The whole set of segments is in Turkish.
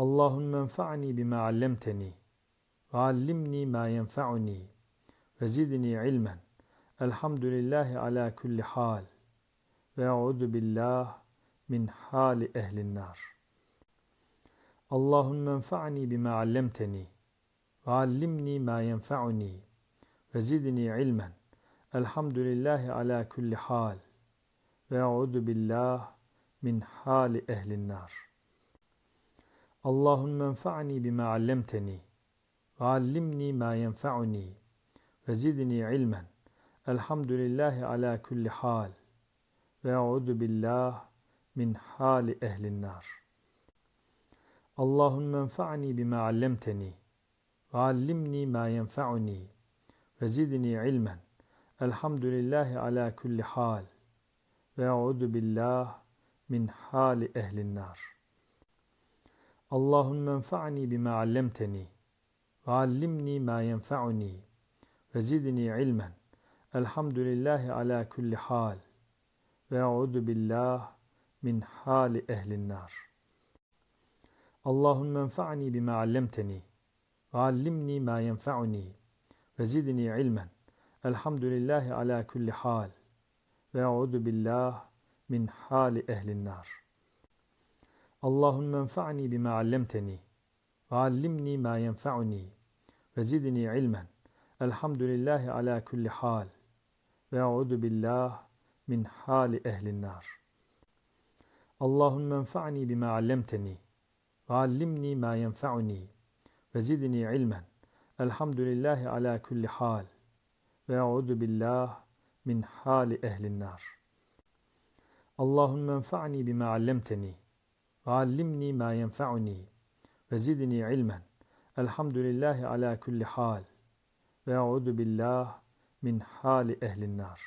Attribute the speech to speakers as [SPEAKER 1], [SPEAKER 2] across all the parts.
[SPEAKER 1] Allahümme enfa'ni bima allemteni ve allimni ma yenfa'uni ve zidni ilmen. Elhamdülillahi ala kulli hal ve eûzu billah min hali ehlin nar. Allahümme enfa'ni bima allemteni ve allimni ma yenfa'uni ve zidni ilmen. Elhamdülillahi ala kulli hal ve eûzu billah min hali ehlin nar. اللهم انفعني بما علمتني وعلمني ما ينفعني وزدني علما. الحمد لله على كل حال. وأعوذ بالله من حال أهل النار. اللهم انفعني بما علمتني وعلمني ما ينفعني وزدني علما. الحمد لله على كل حال. وأعوذ بالله من حال أهل النار. اللهم انفعني بما علمتني وعلمني ما ينفعني وزدني علما. الحمد لله على كل حال. وأعوذ بالله من حال أهل النار. اللهم انفعني بما علمتني وعلمني ما ينفعني وزدني علما. الحمد لله على كل حال. وأعوذ بالله من حال أهل النار. اللهم انفعني بما علمتني وعلمني ما ينفعني وزدني علما. الحمد لله على كل حال. وأعوذ بالله من حال أهل النار. اللهم انفعني بما علمتني وعلمني ما ينفعني وزدني علما. الحمد لله على كل حال. وأعوذ بالله من حال أهل النار. اللهم انفعني بما علمتني allimni ma yenfa'uni ve zidni ilmen. Elhamdülillahi ala kulli hal ve eûzu billah min hali ehlin nar.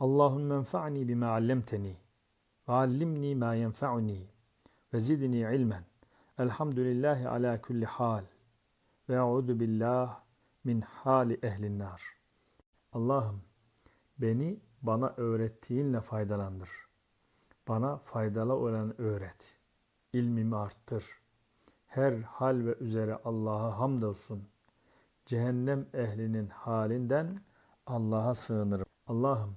[SPEAKER 1] Allahümme enfa'ni bima allemteni ve allimni ma yenfa'uni ve zidni ilmen. Elhamdülillahi ala kulli hal ve eûzu billah min hali ehlin nar. Allah'ım beni bana öğrettiğinle faydalandır. Bana faydalı olan öğret. İlmimi arttır. Her hal ve üzere Allah'a hamdolsun. Cehennem ehlinin halinden Allah'a sığınırım. Allah'ım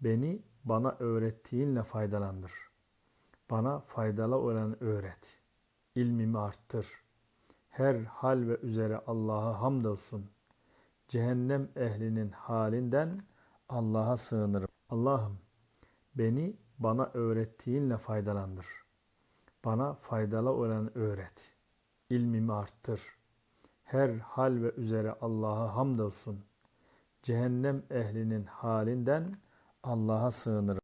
[SPEAKER 1] beni bana öğrettiğinle faydalandır. Bana faydalı olan öğret. İlmimi arttır. Her hal ve üzere Allah'a hamdolsun. Cehennem ehlinin halinden Allah'a sığınırım. Allah'ım beni bana öğrettiğinle faydalandır. Bana faydalı olan öğret. İlmimi arttır. Her hal ve üzere Allah'a hamdolsun. Cehennem ehlinin halinden Allah'a sığınırım.